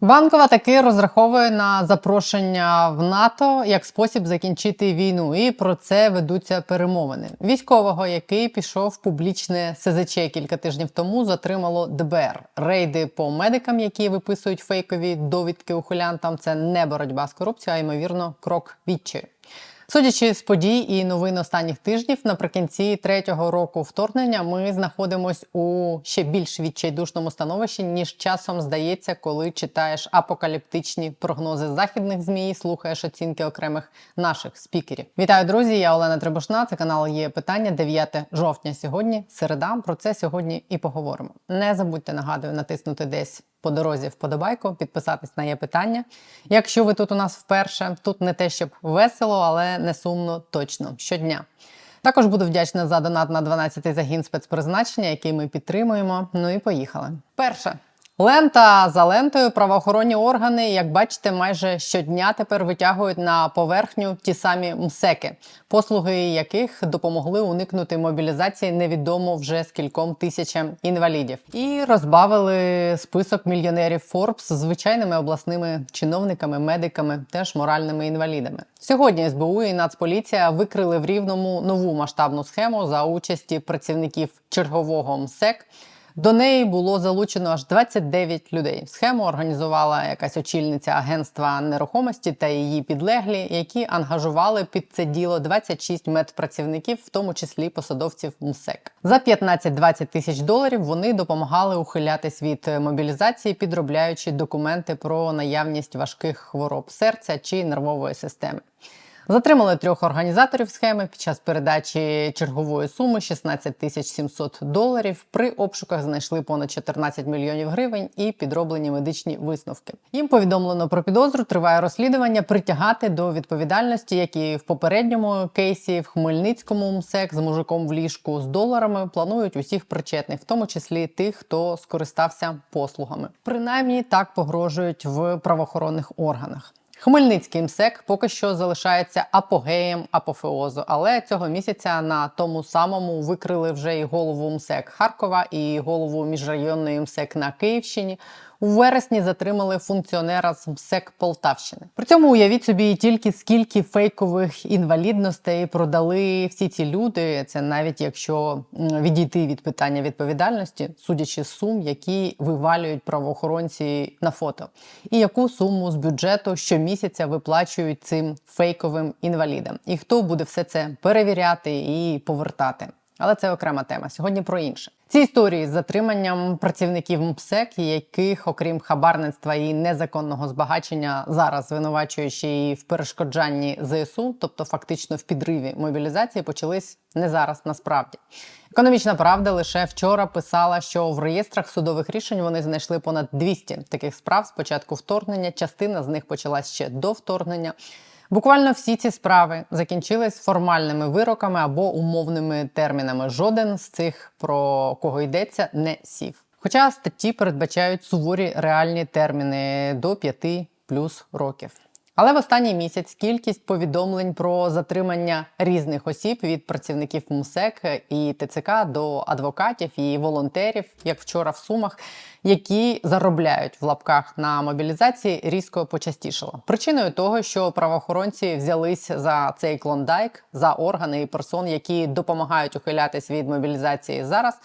Банкова таки розраховує на запрошення в НАТО як спосіб закінчити війну, і про це ведуться перемовини. Військового, який пішов публічне СЗЧ кілька тижнів тому, затримало ДБР. Рейди по медикам, які виписують фейкові довідки ухилянтам. Це не боротьба з корупцією, а ймовірно, крок відчаю. Судячи з подій і новин останніх тижнів, наприкінці третього року вторгнення ми знаходимось у ще більш відчайдушному становищі, ніж часом здається, коли читаєш апокаліптичні прогнози західних змі, і слухаєш оцінки окремих наших спікерів. Вітаю, друзі! Я Олена Требушна. Це канал є питання 9 жовтня. Сьогодні середа. Про це сьогодні і поговоримо. Не забудьте нагадую натиснути десь по дорозі вподобайку, підписатись на є питання. Якщо ви тут у нас вперше, тут не те, щоб весело, але не сумно точно щодня. Також буду вдячна за донат на 12-й загін спецпризначення, який ми підтримуємо. Ну і поїхали. Перше. Лента за лентою правоохоронні органи, як бачите, майже щодня тепер витягують на поверхню ті самі МСЕКи, послуги яких допомогли уникнути мобілізації невідомо вже скільком тисячам інвалідів, і розбавили список мільйонерів з звичайними обласними чиновниками, медиками, теж моральними інвалідами. Сьогодні СБУ і Нацполіція викрили в рівному нову масштабну схему за участі працівників чергового МСЕК. До неї було залучено аж 29 людей. Схему організувала якась очільниця агентства нерухомості та її підлеглі, які ангажували під це діло 26 медпрацівників, в тому числі посадовців МСЕК. За 15-20 тисяч доларів вони допомагали ухилятись від мобілізації, підробляючи документи про наявність важких хвороб серця чи нервової системи. Затримали трьох організаторів схеми під час передачі чергової суми 16 тисяч 700 доларів. При обшуках знайшли понад 14 мільйонів гривень і підроблені медичні висновки. Їм повідомлено про підозру. Триває розслідування притягати до відповідальності, як і в попередньому кейсі в Хмельницькому МСЕК з мужиком в ліжку з доларами планують усіх причетних, в тому числі тих, хто скористався послугами. Принаймні так погрожують в правоохоронних органах. Хмельницький МСЕК поки що залишається апогеєм апофеозу, але цього місяця на тому самому викрили вже і голову МСЕК Харкова, і голову міжрайонної МСЕК на Київщині. У вересні затримали функціонера з МСЕК Полтавщини. При цьому уявіть собі тільки скільки фейкових інвалідностей продали всі ці люди. Це навіть якщо відійти від питання відповідальності, судячи з сум, які вивалюють правоохоронці на фото, і яку суму з бюджету щомісяця виплачують цим фейковим інвалідам, і хто буде все це перевіряти і повертати. Але це окрема тема. Сьогодні про інше. Ці історії з затриманням працівників МПСЕК, яких, окрім хабарництва і незаконного збагачення, зараз звинувачуючи і в перешкоджанні ЗСУ, тобто фактично в підриві мобілізації, почались не зараз. Насправді, економічна правда лише вчора писала, що в реєстрах судових рішень вони знайшли понад 200 таких справ з початку вторгнення. Частина з них почалась ще до вторгнення. Буквально всі ці справи закінчились формальними вироками або умовними термінами. Жоден з цих, про кого йдеться, не сів. Хоча статті передбачають суворі реальні терміни до 5 плюс років. Але в останній місяць кількість повідомлень про затримання різних осіб від працівників МСЕК і ТЦК до адвокатів і волонтерів, як вчора в Сумах, які заробляють в лапках на мобілізації, різко почастішало. Причиною того, що правоохоронці взялись за цей клондайк, за органи і персон, які допомагають ухилятись від мобілізації зараз,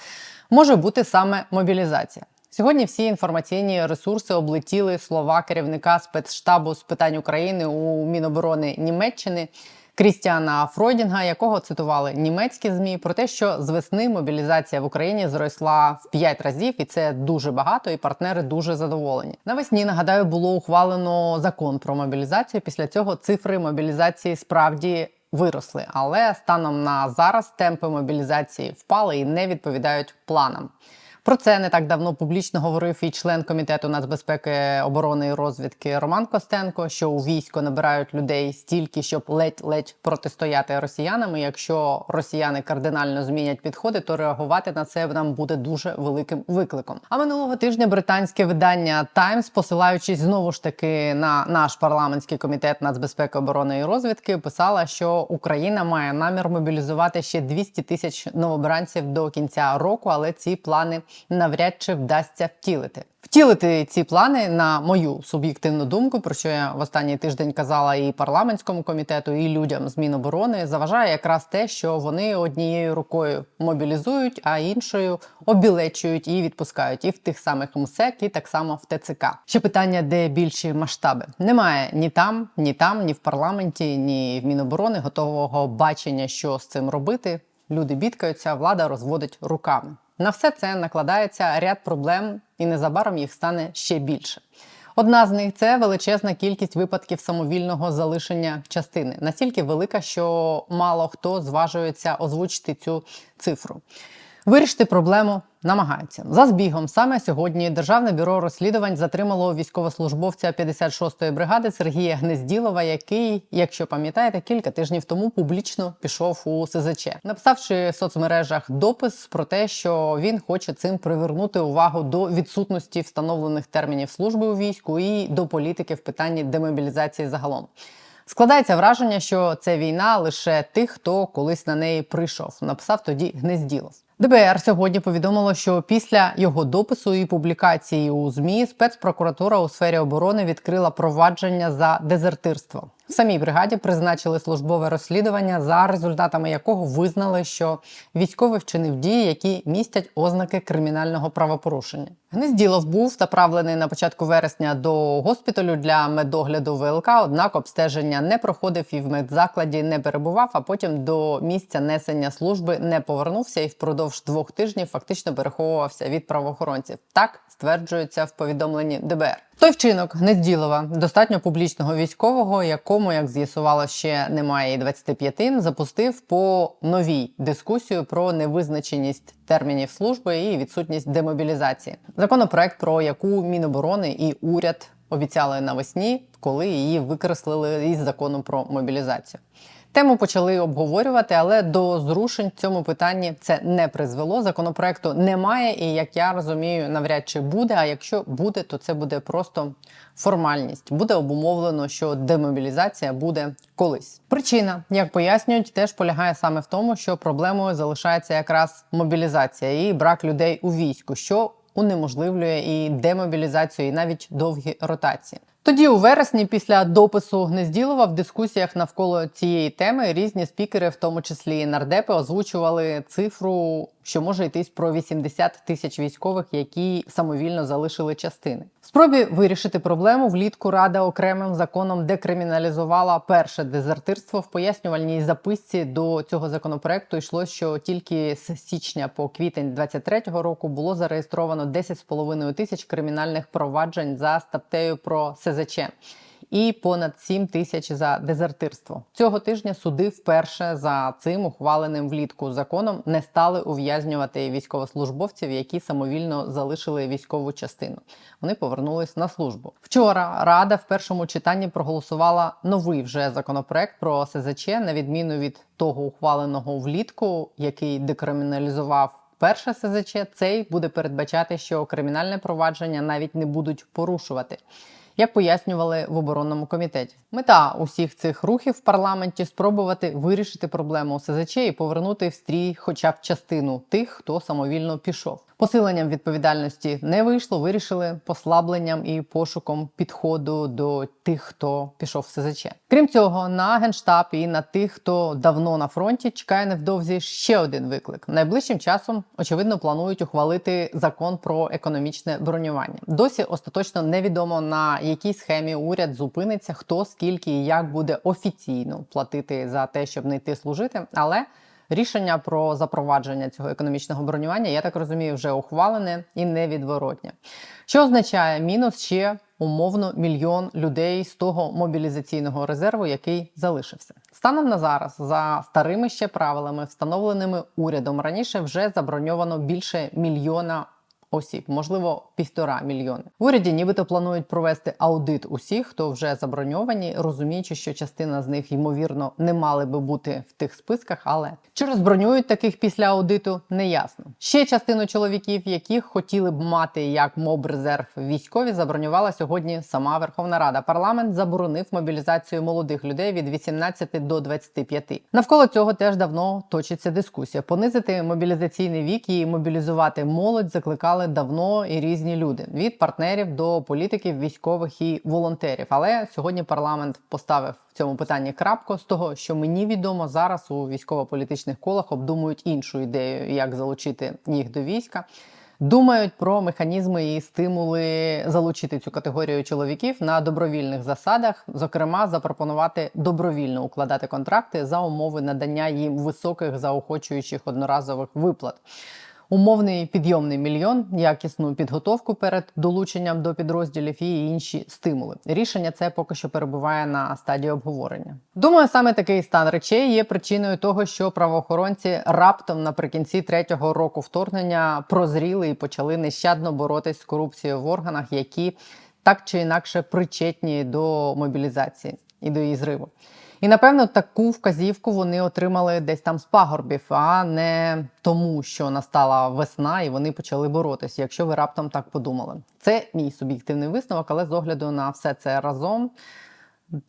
може бути саме мобілізація. Сьогодні всі інформаційні ресурси облетіли слова керівника спецштабу з питань України у Міноборони Німеччини Крістіана Фройдінга, якого цитували німецькі змі, про те, що з весни мобілізація в Україні зросла в 5 разів, і це дуже багато, і партнери дуже задоволені. Навесні нагадаю, було ухвалено закон про мобілізацію. Після цього цифри мобілізації справді. Виросли, але станом на зараз темпи мобілізації впали і не відповідають планам. Про це не так давно публічно говорив і член комітету нацбезпеки оборони і розвідки Роман Костенко, що у військо набирають людей стільки, щоб ледь-ледь протистояти росіянам. І Якщо росіяни кардинально змінять підходи, то реагувати на це нам буде дуже великим викликом. А минулого тижня британське видання Times, посилаючись знову ж таки на наш парламентський комітет нацбезпеки оборони і розвідки, писала, що Україна має намір мобілізувати ще 200 тисяч новобранців до кінця року, але ці плани навряд чи вдасться втілити. Втілити ці плани, на мою суб'єктивну думку, про що я в останній тиждень казала і парламентському комітету, і людям з Міноборони, заважає якраз те, що вони однією рукою мобілізують, а іншою обілечують і відпускають і в тих самих МСЕК, і так само в ТЦК. Ще питання, де більші масштаби немає ні там, ні там, ні в парламенті, ні в Міноборони готового бачення, що з цим робити. Люди бідкаються, влада розводить руками. На все це накладається ряд проблем, і незабаром їх стане ще більше. Одна з них це величезна кількість випадків самовільного залишення частини, настільки велика, що мало хто зважується озвучити цю цифру. Вирішити проблему намагаються за збігом. Саме сьогодні Державне бюро розслідувань затримало військовослужбовця 56-ї бригади Сергія Гнезділова, який, якщо пам'ятаєте, кілька тижнів тому публічно пішов у СЗЧ, написавши в соцмережах допис про те, що він хоче цим привернути увагу до відсутності встановлених термінів служби у війську і до політики в питанні демобілізації загалом. Складається враження, що це війна лише тих, хто колись на неї прийшов. Написав тоді Гнезділов. ДБР сьогодні повідомило, що після його допису і публікації у змі спецпрокуратура у сфері оборони відкрила провадження за дезертирство. В самій бригаді призначили службове розслідування, за результатами якого визнали, що військовий вчинив дії, які містять ознаки кримінального правопорушення. Гнезділов був направлений на початку вересня до госпіталю для медогляду ВЛК, однак обстеження не проходив і в медзакладі не перебував. А потім до місця несення служби не повернувся і впродовж двох тижнів фактично переховувався від правоохоронців. Так стверджується в повідомленні ДБР. Той вчинок Гнезділова, достатньо публічного військового, якому, як з'ясувало, ще немає і 25, запустив по новій дискусію про невизначеність термінів служби і відсутність демобілізації. Законопроект, про яку Міноборони і уряд обіцяли навесні, коли її викреслили із закону про мобілізацію. Тему почали обговорювати, але до зрушень в цьому питанні це не призвело. Законопроекту немає, і як я розумію, навряд чи буде. А якщо буде, то це буде просто формальність. Буде обумовлено, що демобілізація буде колись. Причина, як пояснюють, теж полягає саме в тому, що проблемою залишається якраз мобілізація і брак людей у війську, що унеможливлює і демобілізацію, і навіть довгі ротації. Тоді, у вересні, після допису Гнезділова, в дискусіях навколо цієї теми різні спікери, в тому числі і нардепи, озвучували цифру, що може йтись про 80 тисяч військових, які самовільно залишили частини. В спробі вирішити проблему влітку рада окремим законом декриміналізувала перше дезертирство. В пояснювальній записці до цього законопроекту йшло, що тільки з січня по квітень 23-го року було зареєстровано 10,5 тисяч кримінальних проваджень за статтею про СЗЧ. І понад 7 тисяч за дезертирство цього тижня суди вперше за цим ухваленим влітку законом не стали ув'язнювати військовослужбовців, які самовільно залишили військову частину. Вони повернулись на службу. Вчора рада в першому читанні проголосувала новий вже законопроект про СЗЧ, на відміну від того ухваленого влітку, який декриміналізував. Перше СЗЧ цей буде передбачати, що кримінальне провадження навіть не будуть порушувати. Як пояснювали в оборонному комітеті, мета усіх цих рухів в парламенті спробувати вирішити проблему СЗЧ і повернути в стрій, хоча б частину тих, хто самовільно пішов. Посиленням відповідальності не вийшло. Вирішили послабленням і пошуком підходу до тих, хто пішов в СЗЧ. Крім цього, на генштаб і на тих, хто давно на фронті, чекає невдовзі ще один виклик. Найближчим часом очевидно планують ухвалити закон про економічне бронювання. Досі остаточно невідомо на якій схемі уряд зупиниться, хто скільки і як буде офіційно платити за те, щоб не йти служити, але Рішення про запровадження цього економічного бронювання, я так розумію, вже ухвалене і невідворотне. Що означає мінус ще умовно мільйон людей з того мобілізаційного резерву, який залишився. Станом на зараз, за старими ще правилами, встановленими урядом раніше вже заброньовано більше мільйона осіб, можливо, півтора мільйони. В уряді нібито планують провести аудит усіх, хто вже заброньовані, розуміючи, що частина з них ймовірно не мали би бути в тих списках. Але чи розбронюють таких після аудиту, не ясно. Ще частину чоловіків, яких хотіли б мати як моб резерв військові, забронювала сьогодні сама Верховна Рада. Парламент заборонив мобілізацію молодих людей від 18 до 25. Навколо цього теж давно точиться дискусія. Понизити мобілізаційний вік і мобілізувати молодь закликали давно і різні люди від партнерів до політиків, військових і волонтерів. Але сьогодні парламент поставив в цьому питанні крапку з того, що мені відомо зараз у військово-політичних колах обдумують іншу ідею, як залучити їх до війська. Думають про механізми і стимули залучити цю категорію чоловіків на добровільних засадах, зокрема, запропонувати добровільно укладати контракти за умови надання їм високих заохочуючих одноразових виплат. Умовний підйомний мільйон, якісну підготовку перед долученням до підрозділів і інші стимули. Рішення це поки що перебуває на стадії обговорення. Думаю, саме такий стан речей є причиною того, що правоохоронці раптом наприкінці третього року вторгнення прозріли і почали нещадно боротись з корупцією в органах, які так чи інакше причетні до мобілізації і до її зриву. І напевно таку вказівку вони отримали десь там з пагорбів, а не тому, що настала весна, і вони почали боротися. Якщо ви раптом так подумали, це мій суб'єктивний висновок, але з огляду на все це разом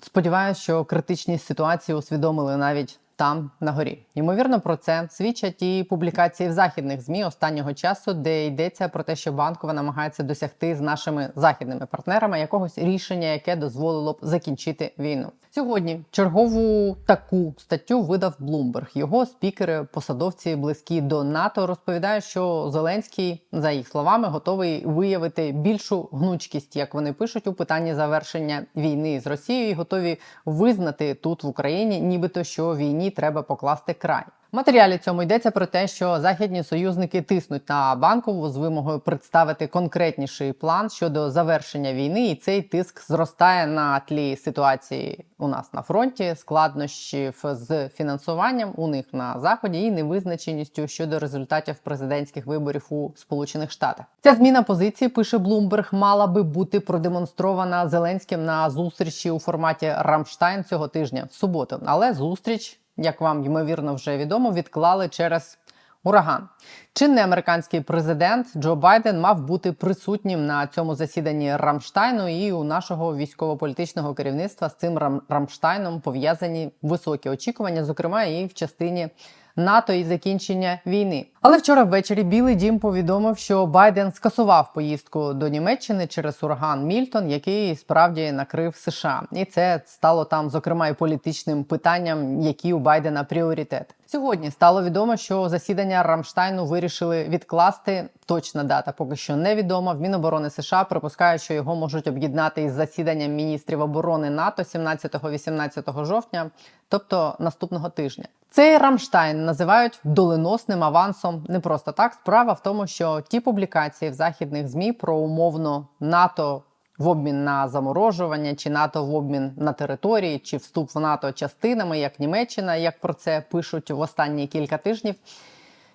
сподіваюся, що критичні ситуації усвідомили навіть там на горі. Ймовірно, про це свідчать і публікації в західних змі останнього часу, де йдеться про те, що банкова намагається досягти з нашими західними партнерами якогось рішення, яке дозволило б закінчити війну. Сьогодні чергову таку статтю видав Bloomberg. Його спікери, посадовці близькі до НАТО, розповідають, що Зеленський, за їх словами, готовий виявити більшу гнучкість, як вони пишуть, у питанні завершення війни з Росією, і готові визнати тут в Україні, нібито що війні треба покласти край. В матеріалі цьому йдеться про те, що західні союзники тиснуть на банкову з вимогою представити конкретніший план щодо завершення війни, і цей тиск зростає на тлі ситуації у нас на фронті, складнощів з фінансуванням у них на заході і невизначеністю щодо результатів президентських виборів у Сполучених Штатах. Ця зміна позиції пише Блумберг, мала би бути продемонстрована Зеленським на зустрічі у форматі Рамштайн цього тижня в суботу, але зустріч як вам ймовірно вже відомо, відклали через ураган. Чинний американський президент Джо Байден мав бути присутнім на цьому засіданні Рамштайну, і у нашого військово-політичного керівництва з цим Рам Рамштайном пов'язані високі очікування, зокрема і в частині. НАТО і закінчення війни. Але вчора ввечері Білий Дім повідомив, що Байден скасував поїздку до Німеччини через ураган Мільтон, який справді накрив США, і це стало там, зокрема, і політичним питанням, які у Байдена пріоритет. Сьогодні стало відомо, що засідання Рамштайну вирішили відкласти. Точна дата поки що невідома. В Міноборони США припускають, що його можуть об'єднати із засіданням міністрів оборони НАТО 17-18 жовтня, тобто наступного тижня. Цей Рамштайн називають доленосним авансом. Не просто так. Справа в тому, що ті публікації в західних змі про умовно НАТО в обмін на заморожування, чи НАТО в обмін на території, чи вступ в НАТО частинами, як Німеччина, як про це пишуть в останні кілька тижнів.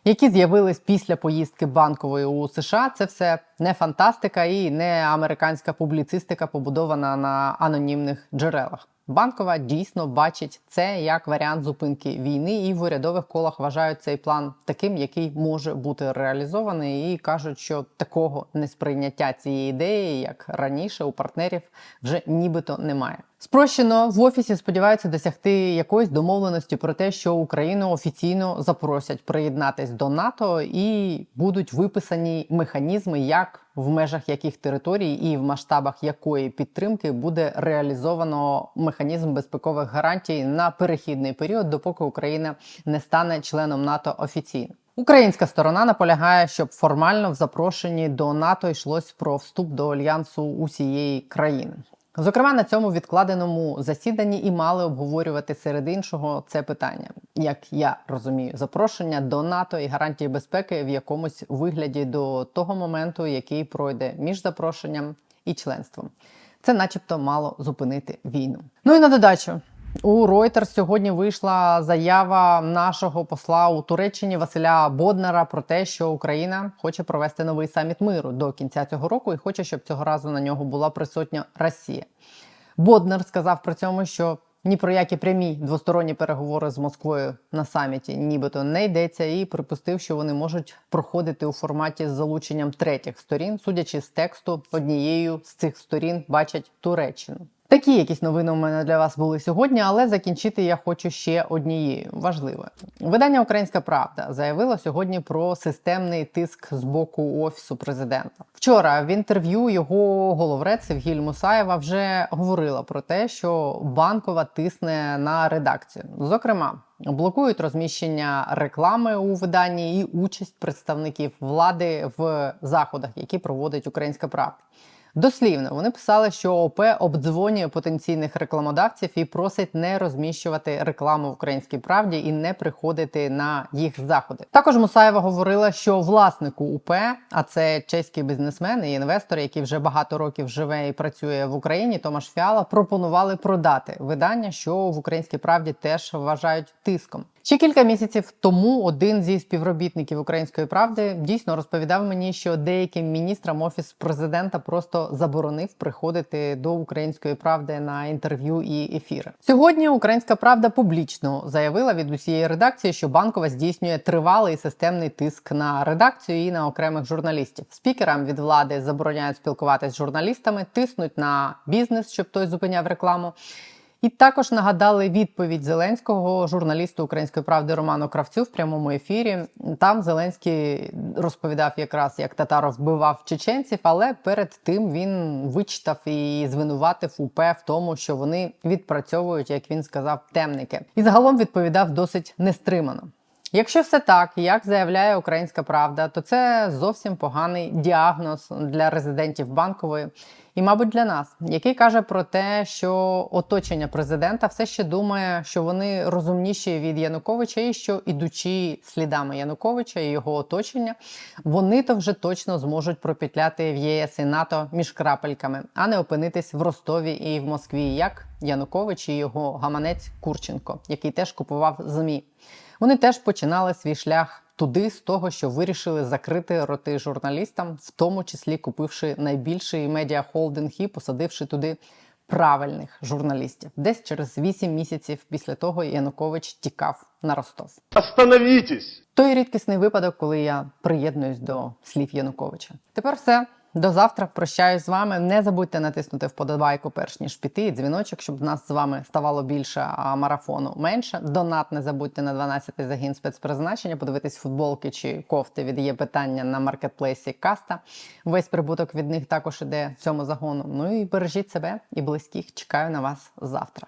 Які з'явились після поїздки банкової у США, це все не фантастика і не американська публіцистика, побудована на анонімних джерелах. Банкова дійсно бачить це як варіант зупинки війни, і в урядових колах вважають цей план таким, який може бути реалізований, і кажуть, що такого несприйняття цієї ідеї, як раніше, у партнерів вже нібито немає. Спрощено в офісі сподіваються досягти якоїсь домовленості про те, що Україну офіційно запросять приєднатись до НАТО, і будуть виписані механізми, як в межах яких територій і в масштабах якої підтримки буде реалізовано механізм безпекових гарантій на перехідний період, допоки Україна не стане членом НАТО офіційно. Українська сторона наполягає, щоб формально в запрошенні до НАТО йшлось про вступ до альянсу усієї країни. Зокрема, на цьому відкладеному засіданні і мали обговорювати серед іншого це питання, як я розумію, запрошення до НАТО і гарантії безпеки в якомусь вигляді до того моменту, який пройде між запрошенням і членством. Це, начебто, мало зупинити війну. Ну і на додачу. У Reuters сьогодні вийшла заява нашого посла у Туреччині Василя Боднара про те, що Україна хоче провести новий саміт миру до кінця цього року і хоче, щоб цього разу на нього була присутня Росія. Боднар сказав при цьому, що ні про які прямі двосторонні переговори з Москвою на саміті нібито не йдеться, і припустив, що вони можуть проходити у форматі з залученням третіх сторін, судячи з тексту, однією з цих сторін бачать Туреччину. Такі якісь новини у мене для вас були сьогодні, але закінчити я хочу ще однією важливою. Видання Українська Правда заявило сьогодні про системний тиск з боку офісу президента. Вчора в інтерв'ю його головрець Севгіль Мусаєва вже говорила про те, що банкова тисне на редакцію. Зокрема, блокують розміщення реклами у виданні і участь представників влади в заходах, які проводить Українська Правда. Дослівно вони писали, що ОП обдзвонює потенційних рекламодавців і просить не розміщувати рекламу в українській правді і не приходити на їх заходи. Також Мусаєва говорила, що власнику УП, а це чеський бізнесмен і інвестор, який вже багато років живе і працює в Україні, Томаш Фіала, пропонували продати видання, що в українській правді теж вважають тиском. Ще кілька місяців тому один зі співробітників української правди дійсно розповідав мені, що деяким міністрам офіс президента просто заборонив приходити до української правди на інтерв'ю і ефіри. Сьогодні Українська Правда публічно заявила від усієї редакції, що банкова здійснює тривалий системний тиск на редакцію і на окремих журналістів. Спікерам від влади забороняють спілкуватися з журналістами, тиснуть на бізнес, щоб той зупиняв рекламу. І також нагадали відповідь Зеленського журналісту Української правди Роману Кравцю в прямому ефірі. Там Зеленський розповідав якраз, як Татаров вбивав чеченців, але перед тим він вичитав і звинуватив УП в тому, що вони відпрацьовують, як він сказав, темники. І загалом відповідав досить нестримано. Якщо все так, як заявляє Українська Правда, то це зовсім поганий діагноз для резидентів банкової і, мабуть, для нас, який каже про те, що оточення президента все ще думає, що вони розумніші від Януковича, і що ідучи слідами Януковича і його оточення, вони то вже точно зможуть пропетляти в ЄС і НАТО між крапельками, а не опинитись в Ростові і в Москві, як Янукович і його гаманець Курченко, який теж купував змі. Вони теж починали свій шлях туди з того, що вирішили закрити роти журналістам, в тому числі купивши найбільший медіахолдинг і посадивши туди правильних журналістів. Десь через 8 місяців після того Янукович тікав на Ростов. Остановітесь! Той рідкісний випадок, коли я приєднуюсь до слів Януковича. Тепер все. До завтра прощаюсь з вами. Не забудьте натиснути вподобайку, перш ніж піти, і дзвіночок, щоб нас з вами ставало більше, а марафону менше. Донат не забудьте на 12-й загін спецпризначення, подивитись футболки чи кофти від є питання на маркетплейсі Каста. Весь прибуток від них також іде цьому загону. Ну і бережіть себе і близьких. Чекаю на вас завтра.